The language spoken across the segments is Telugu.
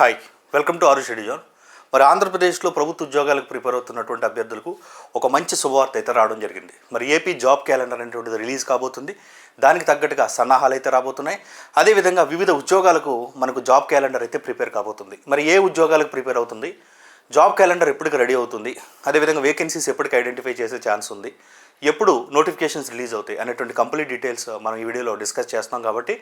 హాయ్ వెల్కమ్ టు ఆరు షెడ్యూజోన్ మరి ఆంధ్రప్రదేశ్లో ప్రభుత్వ ఉద్యోగాలకు ప్రిపేర్ అవుతున్నటువంటి అభ్యర్థులకు ఒక మంచి శుభవార్త అయితే రావడం జరిగింది. మరి ఏపీ జాబ్ క్యాలెండర్ అనేటువంటిది రిలీజ్ కాబోతుంది. దానికి తగ్గట్టుగా సన్నాహాలు అయితే రాబోతున్నాయి. అదేవిధంగా వివిధ ఉద్యోగాలకు మనకు జాబ్ క్యాలెండర్ అయితే ప్రిపేర్ కాబోతుంది. మరి ఏ ఉద్యోగాలకు ప్రిపేర్ అవుతుంది? జాబ్ క్యాలెండర్ ఎప్పటికి రెడీ అవుతుంది? అదేవిధంగా వేకెన్సీస్ ఎప్పటికి ఐడెంటిఫై చేసే ఛాన్స్ ఉంది? ఎప్పుడు నోటిఫికేషన్స్ రిలీజ్ అవుతాయి అనేటువంటి కంప్లీట్ డీటెయిల్స్ మనం ఈ వీడియోలో డిస్కస్ చేస్తున్నాం కాబట్టి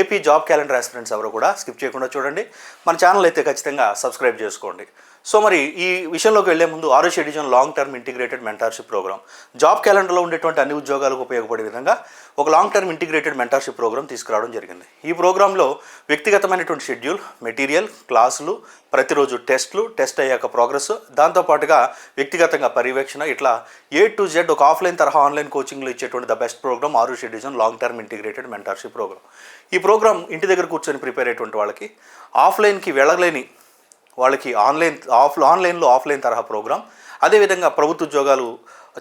ఏపీ జాబ్ క్యాలెండర్ ఆస్పిరెంట్స్ ఎవరు కూడా స్కిప్ చేయకుండా చూడండి. మన ఛానల్ అయితే ఖచ్చితంగా సబ్స్క్రైబ్ చేసుకోండి. సో మరి ఈ విషయంలోకి వెళ్ళే ముందు Aarush edition long term integrated mentorship program job క్యాలెండర్లో ఉండేటువంటి అన్ని ఉద్యోగాలకు ఉపయోగపడే విధంగా ఒక long term integrated mentorship program తీసుకురావడం జరిగింది. ఈ ప్రోగ్రాంలో వ్యక్తిగతమైనటువంటి షెడ్యూల్ మెటీరియల్ క్లాసులు ప్రతిరోజు టెస్ట్లు టెస్ట్ అయ్యాక ప్రోగ్రెస్ దాంతోపాటుగా వ్యక్తిగతంగా పర్యవేక్షణ ఇట్లా ఏ టు జెడ్ ఒక ఆఫ్లైన్ తరహా ఆన్లైన్ కోచింగ్లో ఇచ్చేటువంటి ద బెస్ట్ ప్రోగ్రామ్ ఆరు షెడ్యూజన్ long term integrated mentorship program ఈ ప్రోగ్రామ్ ఇంటి దగ్గర కూర్చొని ప్రిపేర్ అయ్యేటువంటి వాళ్ళకి ఆఫ్లైన్కి వెళ్ళలేని వాళ్ళకి ఆన్లైన్ ఆఫ్ ఆన్లైన్లో ఆఫ్లైన్ తరహా ప్రోగ్రాం. అదేవిధంగా ప్రభుత్వ ఉద్యోగాలు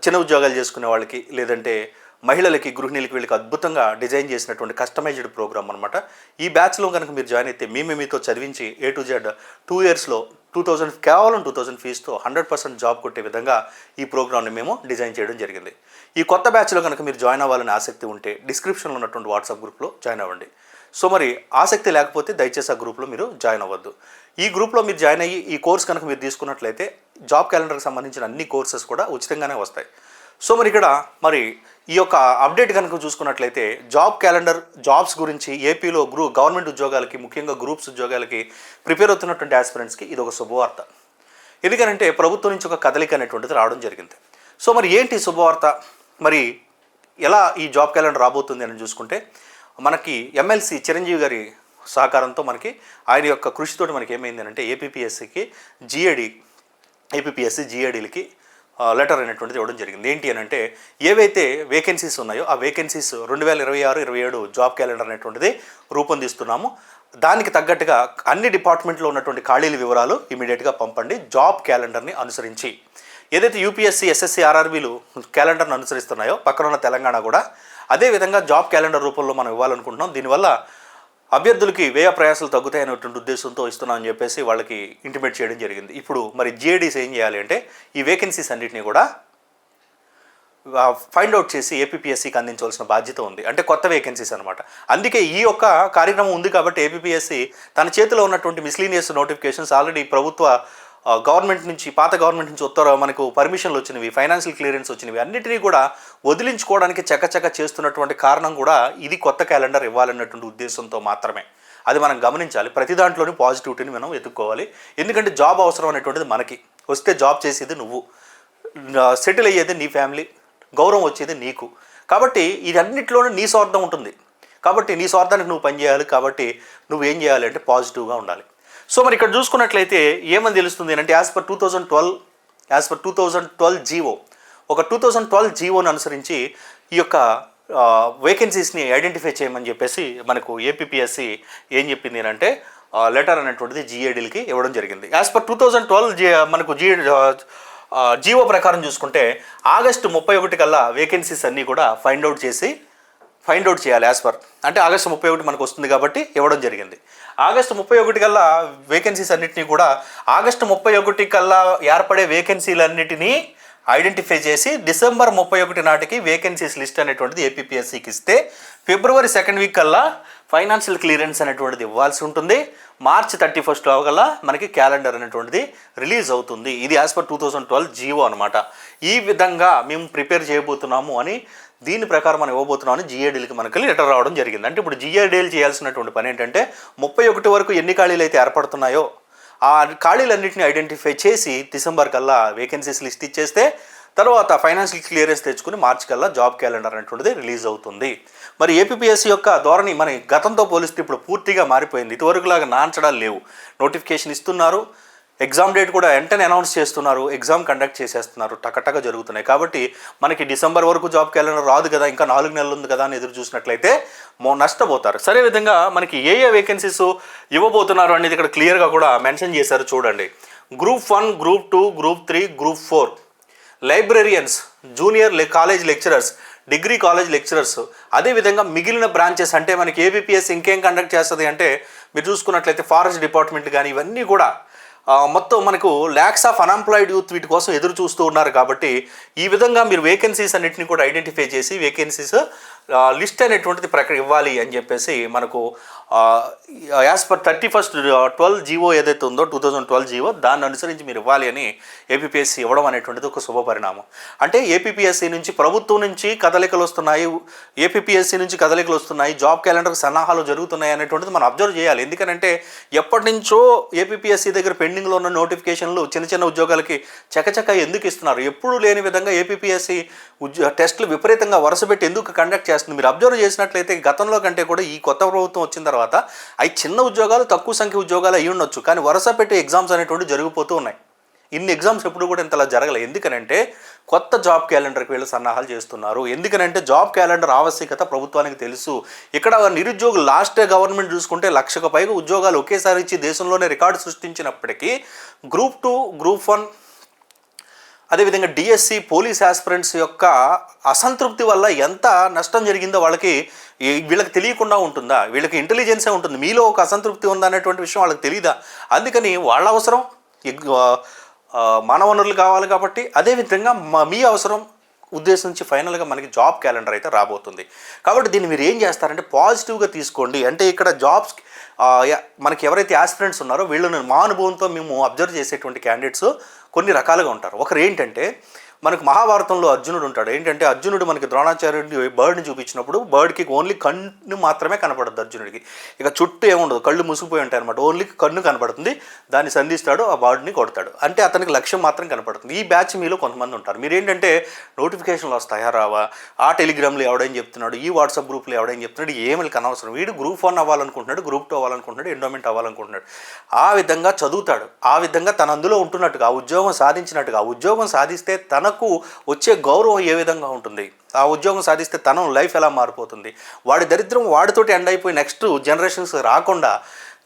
చిన్న ఉద్యోగాలు చేసుకునే వాళ్ళకి లేదంటే మహిళలకి గృహిణీలకి వీళ్ళకి అద్భుతంగా డిజైన్ చేసినటువంటి కస్టమైజ్డ్ ప్రోగ్రామ్ అనమాట ఈ బ్యాచ్లో కనుక మీరు జాయిన్ అయితే మేమే మీతో చదివించి ఏ టు జెడ్ టూ ఇయర్స్లో టూ థౌజండ్ కేవలం టూ థౌజండ్ ఫీజుతో హండ్రెడ్ పర్సెంట్ జాబ్ కొట్టే విధంగా ఈ ప్రోగ్రామ్ని మేము డిజైన్ చేయడం జరిగింది. ఈ కొత్త బ్యాచ్లో కనుక మీరు జాయిన్ అవ్వాలని ఆసక్తి ఉంటే డిస్క్రిప్షన్లో ఉన్నటువంటి వాట్సాప్ గ్రూప్లో జాయిన్ అవ్వండి. సో మరి ఆసక్తి లేకపోతే దయచేసి ఆ గ్రూప్లో మీరు జాయిన్ అవ్వద్దు. ఈ గ్రూప్లో మీరు జాయిన్ అయ్యి ఈ కోర్స్ కనుక మీరు తీసుకున్నట్లయితే జాబ్ క్యాలెండర్కి సంబంధించిన అన్ని కోర్సెస్ కూడా ఉచితంగానే వస్తాయి. సో మరి ఇక్కడ మరి ఈ యొక్క అప్డేట్ కనుక చూసుకున్నట్లయితే జాబ్ క్యాలెండర్ జాబ్స్ గురించి ఏపీలో గ్రూ గవర్నమెంట్ ఉద్యోగాలకి ముఖ్యంగా గ్రూప్స్ ఉద్యోగాలకి ప్రిపేర్ అవుతున్నటువంటి ఆస్పిరెంట్స్కి ఇది ఒక శుభవార్త. ఎందుకనంటే ప్రభుత్వం నుంచి ఒక కదలిక అనేటువంటిది రావడం జరిగింది. సో మరి ఏంటి శుభవార్త? మరి ఎలా ఈ జాబ్ క్యాలెండర్ రాబోతుంది అని చూసుకుంటే మనకి ఎమ్మెల్సీ చిరంజీవి గారి సహకారంతో మనకి ఆయన యొక్క కృషితోటి మనకి ఏమైంది అంటే ఏపీపీఎస్సికి జిఏడి ఏపీపీఎస్సి జిఏడీలకి లెటర్ అనేటువంటిది ఇవ్వడం జరిగింది. ఏంటి అని అంటే ఏవైతే వేకెన్సీస్ ఉన్నాయో ఆ వేకెన్సీస్ రెండు వేల ఇరవై ఆరు ఇరవై ఏడు జాబ్ క్యాలెండర్ అనేటువంటిది రూపొందిస్తున్నాము. దానికి తగ్గట్టుగా అన్ని డిపార్ట్మెంట్లో ఉన్నటువంటి ఖాళీల వివరాలు ఇమీడియట్గా పంపండి. జాబ్ క్యాలెండర్ని అనుసరించి. ఏదైతే యూపీఎస్సీ ఎస్ఎస్సి ఆర్ఆర్బీలు క్యాలెండర్ను అనుసరిస్తున్నాయో పక్కన ఉన్న తెలంగాణ కూడా అదే విధంగా జాబ్ క్యాలెండర్ రూపంలో మనం ఇవ్వాలనుకుంటున్నాం. దీనివల్ల అభ్యర్థులకి వ్యయ ప్రయాసాలు తగ్గుతాయనేటువంటి ఉద్దేశంతో ఇస్తున్నామని చెప్పేసి వాళ్ళకి ఇంటిమేట్ చేయడం జరిగింది. ఇప్పుడు మరి జిఏడీస్ ఏం చేయాలి అంటే ఈ వేకెన్సీస్ అన్నింటినీ కూడా ఫైండ్ అవుట్ చేసి ఏపీఎస్సికి అందించవలసిన బాధ్యత ఉంది. అంటే కొత్త వేకెన్సీస్ అనమాట అందుకే ఈ యొక్క కార్యక్రమం ఉంది కాబట్టి ఏపీఎస్సి తన చేతిలో ఉన్నటువంటి మిస్లీనియస్ నోటిఫికేషన్స్ ఆల్రెడీ ప్రభుత్వ గవర్నమెంట్ నుంచి పాత గవర్నమెంట్ నుంచి ఉత్తర మనకు పర్మిషన్లు వచ్చినవి ఫైనాన్షియల్ క్లియరెన్స్ వచ్చినవి అన్నిటినీ కూడా వదిలించుకోవడానికి చకచక చేస్తున్నటువంటి కారణం కూడా ఇది కొత్త క్యాలెండర్ ఇవ్వాలన్నటువంటి ఉద్దేశంతో మాత్రమే. అది మనం గమనించాలి. ప్రతి దాంట్లోని పాజిటివిటీని మనం వెతుక్కోవాలి ఎందుకంటే జాబ్ అవసరం అనేటువంటిది మనకి. వస్తే జాబ్ చేసేది నువ్వు. సెటిల్ అయ్యేది నీ ఫ్యామిలీ గౌరవం వచ్చేది నీకు. కాబట్టి ఇదన్నిటిలోనూ నీ స్వార్థం ఉంటుంది. కాబట్టి నీ స్వార్థానికి నువ్వు పనిచేయాలి. కాబట్టి నువ్వు ఏం చేయాలి అంటే పాజిటివ్గా ఉండాలి. సో మరి ఇక్కడ చూసుకున్నట్లయితే ఏమని తెలుస్తుంది అంటే as per two thousand twelve as per two thousand twelve GO ఒక టూ థౌజండ్ ట్వెల్వ్ జీవోని అనుసరించి ఈ యొక్క వేకెన్సీస్ని ఐడెంటిఫై చేయమని చెప్పేసి మనకు ఏపీఎస్సి ఏం చెప్పింది అంటే లెటర్ అనేటువంటిది జీఏడీలకి ఇవ్వడం జరిగింది. As per two thousand twelve G మనకు జీ జీవో ప్రకారం చూసుకుంటే ఆగస్టు ముప్పై ఒకటి కల్లా వేకెన్సీస్ అన్నీ కూడా ఫైండ్ అవుట్ చేసి ఫైండ్ అవుట్ చేయాలి యాజ్ పర్ అంటే ఆగస్టు ముప్పై ఒకటి మనకు వస్తుంది కాబట్టి ఇవ్వడం జరిగింది. ఆగస్టు ముప్పై ఒకటి కల్లా వేకెన్సీస్ అన్నిటినీ కూడా ఆగస్టు ముప్పై ఒకటి కల్లా ఏర్పడే వేకెన్సీలన్నిటినీ ఐడెంటిఫై చేసి డిసెంబర్ ముప్పై ఒకటి నాటికి వేకెన్సీస్ లిస్ట్ అనేటువంటిది ఏపీఎస్సికి ఇస్తే ఫిబ్రవరి సెకండ్ వీక్ కల్లా ఫైనాన్షియల్ క్లియరెన్స్ అనేటువంటిది ఇవ్వాల్సి ఉంటుంది. మార్చ్ థర్టీ ఫస్ట్ అవగల్లా మనకి క్యాలెండర్ అనేటువంటిది రిలీజ్ అవుతుంది. ఇది as per two thousand twelve GO అనమాట. ఈ విధంగా మేము ప్రిపేర్ చేయబోతున్నాము అని దీని ప్రకారం మనం ఇవ్వబోతున్నామని జీఏడీలకి మనకి లెటర్ రావడం జరిగింది. అంటే ఇప్పుడు జీఏడీలు చేయాల్సినటువంటి పని ఏంటంటే ముప్పై ఒకటి వరకు ఎన్ని ఖాళీలు అయితే ఏర్పడుతున్నాయో ఆ ఖాళీలన్నింటినీ ఐడెంటిఫై చేసి డిసెంబర్ కల్లా వేకెన్సీస్ లిస్ట్ ఇచ్చేస్తే తర్వాత ఫైనాన్షియల్ క్లియరెన్స్ తెచ్చుకుని మార్చి కల్లా జాబ్ క్యాలెండర్ అనేటువంటిది రిలీజ్ అవుతుంది. మరి ఏపీఎస్సీ యొక్క ధోరణి మన గతంతో పోలిస్తే ఇప్పుడు పూర్తిగా మారిపోయింది. ఇటువరకులాగా నాంచడాలు లేవు. నోటిఫికేషన్ ఇస్తున్నారు. ఎగ్జామ్ డేట్ కూడా వెంటనే అనౌన్స్ చేస్తున్నారు ఎగ్జామ్ కండక్ట్ చేసేస్తున్నారు టకటక జరుగుతున్నాయి. కాబట్టి మనకి డిసెంబర్ వరకు జాబ్ క్యాలెండర్ రాదు కదా ఇంకా నాలుగు నెలలు ఉంది కదా అని ఎదురు చూసినట్లయితే మో నష్టపోతారు. సరే విధంగా మనకి ఏ ఏ వేకెన్సీస్ ఇవ్వబోతున్నారు అనేది ఇక్కడ క్లియర్గా కూడా మెన్షన్ చేశారు చూడండి. Group one group two group three group four librarians junior లె college lecturers degree college lecturers అదేవిధంగా మిగిలిన బ్రాంచెస్ అంటే మనకి ఏబిపిఎస్ ఇంకేం కండక్ట్ చేస్తుంది అంటే మీరు చూసుకున్నట్లయితే ఫారెస్ట్ డిపార్ట్మెంట్ కానీ ఇవన్నీ కూడా మొత్తం మనకు ల్యాక్స్ ఆఫ్ అన్ఎంప్లాయిడ్ యూత్ వీటి కోసం ఎదురు చూస్తూ ఉన్నారు కాబట్టి ఈ విధంగా మీరు వేకెన్సీస్ అన్నింటినీ కూడా ఐడెంటిఫై చేసి వేకెన్సీస్ లిస్ట్ అనేటువంటిది ప్రకటన ఇవ్వాలి అని చెప్పేసి మనకు as per thirty first twelve GO ఏదైతే ఉందో టూ థౌజండ్ ట్వెల్వ్ జీవో దాన్ని అనుసరించి మీరు ఇవ్వాలి అని ఏపీపీఎస్సీ ఇవ్వడం అనేటువంటిది ఒక శుభపరిణామం అంటే ఏపీఎస్సీ నుంచి ప్రభుత్వం నుంచి కదలికలు వస్తున్నాయి ఏపీపీఎస్సీ నుంచి కదలికలు వస్తున్నాయి జాబ్ క్యాలెండర్ సన్నాహాలు జరుగుతున్నాయి అనేటువంటిది మనం అబ్జర్వ్ చేయాలి. ఎందుకంటే ఎప్పటి నుంచో ఏపీఎస్సీ దగ్గర పెండింగ్లో ఉన్న నోటిఫికేషన్లు చిన్న చిన్న ఉద్యోగాలకి చకచక ఎందుకు ఇస్తున్నారు? ఎప్పుడూ లేని విధంగా ఏపీఎస్సీ ఉద్యో టెస్టులు విపరీతంగా వరుసపెట్టి ఎందుకు కండక్ట్ చేస్తుంది. మీరు అబ్జర్వ్ చేసినట్లయితే గతంలో కంటే కూడా ఈ కొత్త ప్రభుత్వం వచ్చిన తర్వాత అవి చిన్న ఉద్యోగాలు తక్కువ సంఖ్య ఉద్యోగాలు అయి ఉండొచ్చు. కానీ వరుస పెట్టి ఎగ్జామ్స్ అనేటువంటి జరిగిపోతూ ఉన్నాయి. ఇన్ని ఎగ్జామ్స్ ఎప్పుడు కూడా ఇంతలా జరగలేదు ఎందుకనంటే కొత్త జాబ్ క్యాలెండర్కి వీళ్ళు సన్నాహాలు చేస్తున్నారు. ఎందుకనంటే జాబ్ క్యాలెండర్ ఆవశ్యకత ప్రభుత్వానికి తెలుసు. ఇక్కడ నిరుద్యోగులు లాస్ట్ గవర్నమెంట్ చూసుకుంటే లక్షకు పైగా ఉద్యోగాలు ఒకేసారి ఇచ్చి దేశంలోనే రికార్డు సృష్టించినప్పటికీ గ్రూప్ టూ గ్రూప్ వన్ అదేవిధంగా డిఎస్సి పోలీస్ ఆస్పిరెంట్స్ యొక్క అసంతృప్తి వల్ల ఎంత నష్టం జరిగిందో వాళ్ళకి వీళ్ళకి తెలియకుండా ఉంటుందా? వీళ్ళకి ఇంటెలిజెన్సే ఉంటుంది? మీలో ఒక అసంతృప్తి ఉందా అనేటువంటి విషయం వాళ్ళకి తెలియదా అందుకని వాళ్ళ అవసరం ఎగ్- వనరులు కావాలి కాబట్టి అదేవిధంగా మీ మీ ఉద్దేశం ఉద్దేశించి ఫైనల్గా మనకి జాబ్ క్యాలెండర్ అయితే రాబోతుంది. కాబట్టి దీన్ని మీరు ఏం చేస్తారంటే పాజిటివ్గా తీసుకోండి. అంటే ఇక్కడ జాబ్స్ మనకి ఎవరైతే ఆస్పిరెంట్స్ ఉన్నారో వీళ్ళని మా అనుభవంతో మేము అబ్జర్వ్ చేసేటువంటి క్యాండిడేట్స్ కొన్ని రకాలుగా ఉంటారు. ఒకరు ఏంటంటే మనకు మహాభారతంలో అర్జునుడు ఉంటాడు. ఏంటంటే అర్జునుడు మనకి ద్రోణాచార్యుడి బర్డ్ని చూపించినప్పుడు బర్డ్కి ఓన్లీ కన్ను మాత్రమే కనపడుతుంది అర్జునుడికి. ఇక చుట్టూ ఏముండదు కళ్ళు ముసిగిపోయి ఉంటాయి అనమాట ఓన్లీ కన్ను కనపడుతుంది దాన్ని సంధిస్తాడు ఆ బర్డ్ని కొడతాడు. అంటే అతనికి లక్ష్యం మాత్రం కనపడుతుంది. ఈ బ్యాచ్ మీలో కొంతమంది ఉంటారు. మీరు ఏంటంటే నోటిఫికేషన్లు వస్తాయా రావా? ఆ టెలిగ్రామ్లో ఎవడేం చెప్తున్నాడు? ఈ వాట్సాప్ గ్రూప్లో ఎవడేం చెప్తున్నాడు? ఏమికి కనవసరం వీడు గ్రూప్ వన్ అవ్వాలనుకుంటున్నాడు గ్రూప్ టూ అవ్వాలనుకుంటున్నాడు ఎండోమెంట్ అవ్వాలనుకుంటున్నాడు. ఆ విధంగా చదువుతాడు. ఆ విధంగా తన అందులో ఉంటున్నట్టుగా ఆ ఉద్యోగం సాధించినట్టుగా ఆ ఉద్యోగం సాధిస్తే తనకు వచ్చే గౌరవం ఏ విధంగా ఉంటుంది? ఆ ఉద్యోగం సాధిస్తే తన లైఫ్ ఎలా మారిపోతుంది? వాడి దరిద్రం వాడితోటి ఎండ్ అయిపోయి నెక్స్ట్ జనరేషన్స్ రాకుండా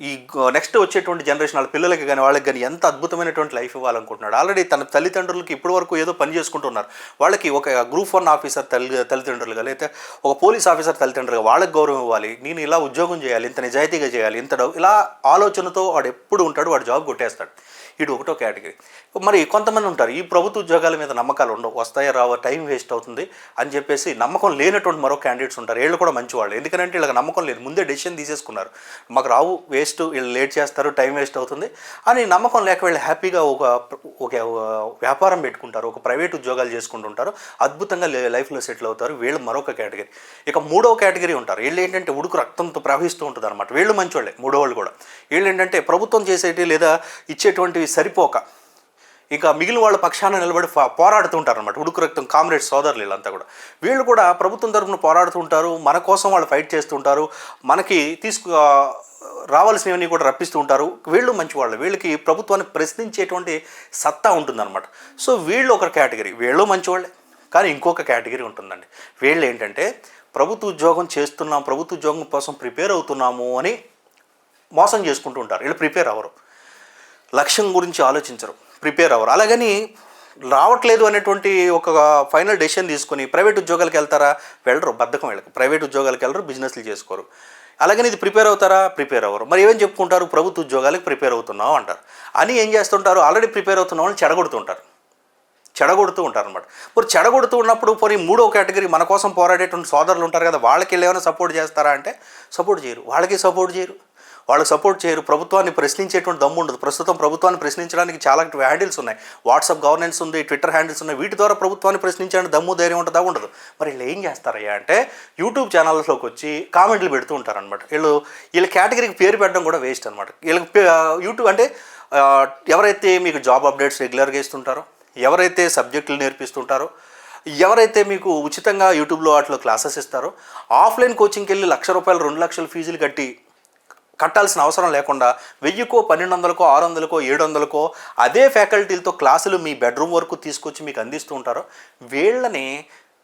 ఈ నెక్స్ట్ వచ్చేటువంటి జనరేషన్ వాళ్ళ పిల్లలకి కానీ వాళ్ళకి కానీ ఎంత అద్భుతమైనటువంటి లైఫ్ ఇవ్వాలనుకుంటున్నాడు? ఆల్రెడీ తన తల్లిదండ్రులకి ఇప్పటి వరకు ఏదో పని చేసుకుంటున్నారు. వాళ్ళకి ఒక గ్రూప్ వన్ ఆఫీసర్ తల్లి తల్లిదండ్రులుగా లేకపోతే ఒక పోలీస్ ఆఫీసర్ తల్లిదండ్రులుగా వాళ్ళకి గౌరవం ఇవ్వాలి. నేను ఇలా ఉద్యోగం చేయాలి ఇంత నిజాయితీగా చేయాలి ఇంత ఇలా ఆలోచనతో వాడు ఎప్పుడు ఉంటాడు వాడు జాబ్ కొట్టేస్తాడు. ఇటు ఒకటో కేటగిరీ. మరి కొంతమంది ఉంటారు ఈ ప్రభుత్వ ఉద్యోగాల మీద నమ్మకాలు ఉండవు వస్తాయో రావో టైం వేస్ట్ అవుతుంది అని చెప్పేసి నమ్మకం లేనటువంటి మరో క్యాండిడేట్స్ ఉంటారు. వీళ్ళు కూడా మంచివాళ్ళు. ఎందుకంటే వీళ్ళకి నమ్మకం లేదు. ముందే డెసిషన్ తీసేసుకున్నారు. మాకు రావు వేస్ట్ వీళ్ళు లేట్ చేస్తారు టైం వేస్ట్ అవుతుంది అని నమ్మకం లేక వీళ్ళు హ్యాపీగా ఒక ఒక వ్యాపారం పెట్టుకుంటారు ఒక ప్రైవేట్ ఉద్యోగాలు చేసుకుంటుంటారు అద్భుతంగా లే- లైఫ్లో సెటిల్ అవుతారు. వీళ్ళు మరొక కేటగిరీ. ఇక మూడో కేటగిరీ ఉంటారు. వీళ్ళు ఏంటంటే ఉడుకు రక్తంతో ప్రవహిస్తూ ఉంటుంది అనమాట వీళ్ళు మంచివాళ్ళే మూడో వాళ్ళు కూడా. వీళ్ళు ఏంటంటే ప్రభుత్వం చేసేటి లేదా ఇచ్చేటువంటి సరిపోక. ఇక మిగిలిన వాళ్ళ పక్షాన నిలబడి పోరాడుతూ ఉంటారనమాట ఉడుకు రక్తం కామ్రేడ్ సోదరులు వీళ్ళంతా కూడా. వీళ్ళు కూడా ప్రభుత్వం తరఫున పోరాడుతూ ఉంటారు. మన కోసం వాళ్ళు ఫైట్ చేస్తుంటారు మనకి తీసుకు రావాల్సినవన్నీ కూడా రప్పిస్తూ ఉంటారు. వీళ్ళు మంచివాళ్ళు వీళ్ళకి ప్రభుత్వాన్ని ప్రశ్నించేటువంటి సత్తా ఉంటుందన్నమాట. సో వీళ్ళు ఒక కేటగిరీ. వీళ్ళు మంచివాళ్ళే కానీ ఇంకొక కేటగిరీ ఉంటుందండి. వీళ్ళు ఏంటంటే ప్రభుత్వ ఉద్యోగం చేస్తున్నాం ప్రభుత్వ ఉద్యోగం కోసం ప్రిపేర్ అవుతున్నాము అని మోసం చేసుకుంటూ ఉంటారు. వీళ్ళు ప్రిపేర్ అవ్వరు. లక్ష్యం గురించి ఆలోచించరు ప్రిపేర్ అవ్వరు. అలాగని రావట్లేదు అనేటువంటి ఒక ఫైనల్ డెసిషన్ తీసుకొని ప్రైవేట్ ఉద్యోగాలకు వెళ్తారా? వెళ్ళరు బద్ధకం వెళ్ళరు ప్రైవేట్ ఉద్యోగాలకు వెళ్ళరు బిజినెస్లు చేసుకోరు. అలాగని ఇది ప్రిపేర్ అవుతారా? ప్రిపేర్ అవ్వరు. మరి ఏమని చెప్పుకుంటారు? ప్రభుత్వ ఉద్యోగాలకు ప్రిపేర్ అవుతున్నాం అంటారు. అని ఏం చేస్తుంటారు? ఆల్రెడీ ప్రిపేర్ అవుతున్న వాళ్ళని చెడగొడుతుంటారు. చెడగొడుతూ ఉంటారు అనమాట మరి చెడగొడుతూ ఉన్నప్పుడు పోనీ మూడో కేటగిరీ మన కోసం పోరాడేటువంటి సోదరులు ఉంటారు కదా వాళ్ళకి వెళ్ళి ఏమైనా సపోర్ట్ చేస్తారా అంటే సపోర్ట్ చేయరు. వాళ్ళకి సపోర్ట్ చేయరు. వాళ్ళకి సపోర్ట్ చేయరు. ప్రభుత్వాన్ని ప్రశ్నించేటువంటి దమ్ము ఉండదు. ప్రస్తుతం ప్రభుత్వాన్ని ప్రశ్నించడానికి చాలా హ్యాండిల్స్ ఉన్నాయి. వాట్సాప్ గవర్నెన్స్ ఉంది ట్విట్టర్ హ్యాండిల్స్ ఉన్నాయి. వీటి ద్వారా ప్రభుత్వాన్ని ప్రశ్నించడానికి దమ్ము ధైర్యం ఉంటుందా ఉండదు. మరి వీళ్ళు ఏం చేస్తారయ్యా అంటే యూట్యూబ్ ఛానల్స్లోకి వచ్చి కామెంట్లు పెడుతూ ఉంటారనమాట వీళ్ళు వీళ్ళ కేటగిరీకి పేరు పెట్టడం కూడా వేస్ట్ అనమాట వీళ్ళకి యూట్యూబ్ అంటే ఎవరైతే మీకు జాబ్ అప్డేట్స్ రెగ్యులర్గా ఇస్తుంటారో ఎవరైతే సబ్జెక్టులు నేర్పిస్తుంటారో ఎవరైతే మీకు ఉచితంగా యూట్యూబ్లో వాటిలో క్లాసెస్ ఇస్తారో ఆఫ్లైన్ కోచింగ్కి వెళ్ళి లక్ష రూపాయలు రెండు లక్షల ఫీజులు కట్టి కట్టాల్సిన అవసరం లేకుండా వెయ్యికో పన్నెండు వందలకో ఆరు వందలకో ఏడు వందలకో అదే ఫ్యాకల్టీలతో క్లాసులు మీ బెడ్రూమ్ వరకు తీసుకొచ్చి మీకు అందిస్తూ ఉంటారో. వీళ్ళని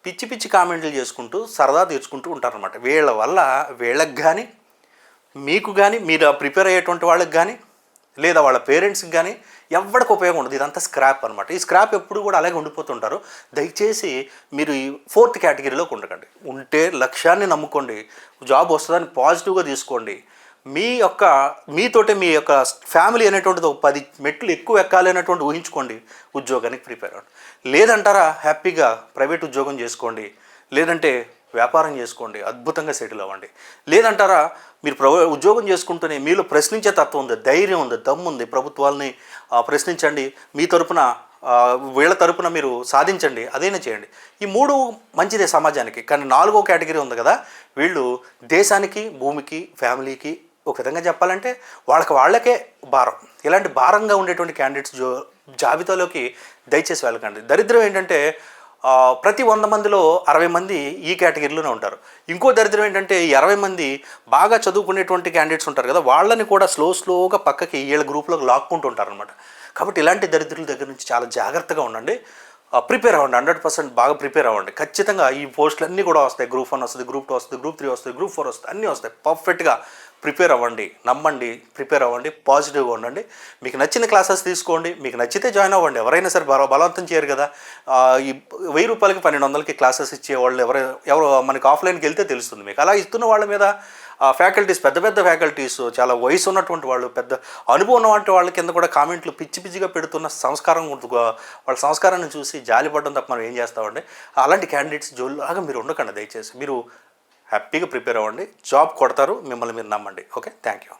పిచ్చి పిచ్చి కామెంట్లు చేసుకుంటూ సరదా తీర్చుకుంటూ ఉంటారనమాట వీళ్ళ వల్ల వీళ్ళకి కానీ మీకు కానీ మీరు ప్రిపేర్ అయ్యేటువంటి వాళ్ళకి కానీ లేదా వాళ్ళ పేరెంట్స్కి కానీ ఎవరికి ఉపయోగం ఉండదు. ఇదంతా స్క్రాప్ అనమాట ఈ స్క్రాప్ ఎప్పుడు కూడా అలాగే ఉండిపోతుంటారు. దయచేసి మీరు ఈ ఫోర్త్ కేటగిరీలోకి ఉండకండి. ఉంటే లక్ష్యాన్ని నమ్ముకోండి. జాబ్ వస్తుందని పాజిటివ్గా తీసుకోండి. మీ యొక్క మీతోటే మీ యొక్క ఫ్యామిలీ అనేటువంటిది ఒక పది మెట్లు ఎక్కువ ఎక్కాలి అనేటువంటి ఊహించుకోండి ఉద్యోగానికి ప్రిపేర్ అవ్వండి. లేదంటారా హ్యాపీగా ప్రైవేట్ ఉద్యోగం చేసుకోండి లేదంటే వ్యాపారం చేసుకోండి అద్భుతంగా సెటిల్ అవ్వండి. లేదంటారా మీరు ప్ర ఉద్యోగం చేసుకుంటూనే మీలో ప్రశ్నించే తత్వం ఉంది ధైర్యం ఉంది దమ్ము ఉంది ప్రభుత్వాలని ప్రశ్నించండి మీ తరపున వీళ్ళ తరపున మీరు సాధించండి అదైనా చేయండి. ఈ మూడు మంచిదే సమాజానికి కానీ నాలుగో కేటగిరీ ఉంది కదా వీళ్ళు దేశానికి భూమికి ఫ్యామిలీకి ఒక విధంగా చెప్పాలంటే వాళ్ళకి వాళ్ళకే భారం. ఇలాంటి భారంగా ఉండేటువంటి క్యాండిడేట్స్ జో జాబితాలోకి దయచేసి వెళ్ళకండి. దరిద్రం ఏంటంటే ప్రతి వంద మందిలో అరవై మంది ఈ కేటగిరీలోనే ఉంటారు. ఇంకో దరిద్రం ఏంటంటే ఇరవై అరవై మంది బాగా చదువుకునేటువంటి క్యాండిడేట్స్ ఉంటారు కదా వాళ్ళని కూడా స్లో స్లోగా పక్కకి వీళ్ళ గ్రూప్లోకి లాక్కుంటూ ఉంటారు అనమాట కాబట్టి ఇలాంటి దరిద్రుల దగ్గర నుంచి చాలా జాగ్రత్తగా ఉండండి. ప్రిపేర్ అవ్వండి. హండ్రెడ్ పర్సెంట్ బాగా ప్రిపేర్ అవ్వండి. ఖచ్చితంగా ఈ పోస్టులన్నీ కూడా వస్తాయి. గ్రూప్ వన్ వస్తుంది గ్రూప్ టూ వస్తుంది గ్రూప్ త్రీ వస్తుంది గ్రూప్ ఫోర్ వస్తుంది అన్నీ వస్తాయి. పర్ఫెక్ట్గా ప్రిపేర్ అవ్వండి నమ్మండి ప్రిపేర్ అవ్వండి పాజిటివ్గా ఉండండి. మీకు నచ్చిన క్లాసెస్ తీసుకోండి మీకు నచ్చితే జాయిన్ అవ్వండి. ఎవరైనా సరే బల బలవంతం చేయరు కదా. ఈ వెయ్యి రూపాయలకి పన్నెండు వందలకి క్లాసెస్ ఇచ్చే వాళ్ళు ఎవరు ఎవరు మనకి ఆఫ్లైన్కి వెళ్తే తెలుస్తుంది మీకు. అలా ఇస్తున్న వాళ్ళ మీద ఫ్యాకల్టీస్ పెద్ద పెద్ద ఫ్యాకల్టీస్ చాలా వయసు ఉన్నటువంటి వాళ్ళు పెద్ద అనుభవం ఉన్నటువంటి వాళ్ళ కింద కూడా కామెంట్లు పిచ్చి పిచ్చిగా పెడుతున్న సంస్కారం వాళ్ళ సంస్కారాన్ని చూసి జాలిపడడం తప్ప మనం ఏం చేస్తామండి? అలాంటి క్యాండిడేట్స్ జోల్లాగా మీరు ఉండకండి దయచేసి. మీరు హ్యాపీగా ప్రిపేర్ అవ్వండి. జాబ్ కొడతారు మిమ్మల్ని మీరు నమ్మండి. ఓకే? Thank you